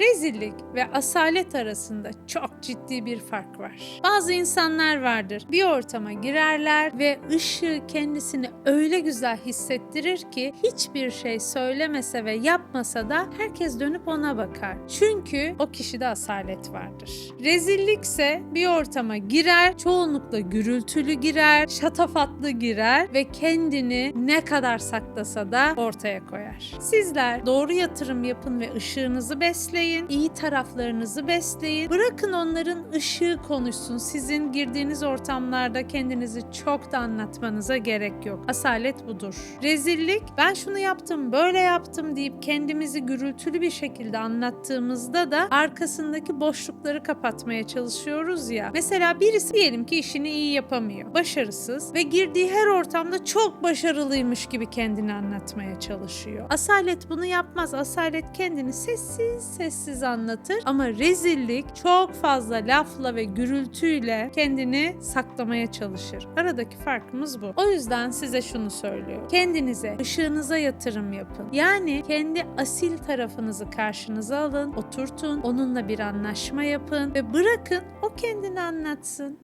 Rezillik ve asalet arasında çok ciddi bir fark var. Bazı insanlar vardır. Bir ortama girerler ve ışığı kendisini öyle güzel hissettirir ki hiçbir şey söylemese ve yapmasa da herkes dönüp ona bakar. Çünkü o kişide asalet vardır. Rezillikse bir ortama girer, çoğunlukla gürültülü girer, şatafatlı girer ve kendini ne kadar saklasa da ortaya koyar. Sizler doğru yatırım yapın ve ışığınızı besleyin, iyi taraflarınızı besleyin. Bırakın onların ışığı konuşsun. Sizin girdiğiniz ortamlarda kendinizi çok da anlatmanıza gerek yok. Asalet budur. Rezillik, ben şunu yaptım, böyle yaptım deyip kendimizi gürültülü bir şekilde anlattığımızda da arkasındaki boşlukları kapatmaya çalışıyoruz ya. Mesela birisi diyelim ki işini iyi yapamıyor, başarısız ve girdiği her ortamda çok başarılıymış gibi kendini anlatmaya çalışıyor. Asalet bunu yapmaz. Asalet kendini sessiz sessiz anlatır ama rezillik çok fazla lafla ve gürültüyle kendini saklamaya çalışır. Aradaki farkımız bu. O yüzden size şunu söylüyorum. Kendinize, ışığınıza yatırım yapın. Yani kendi asil tarafınızı karşınıza alın, oturtun, onunla bir anlaşma yapın ve bırakın o kendini anlatsın.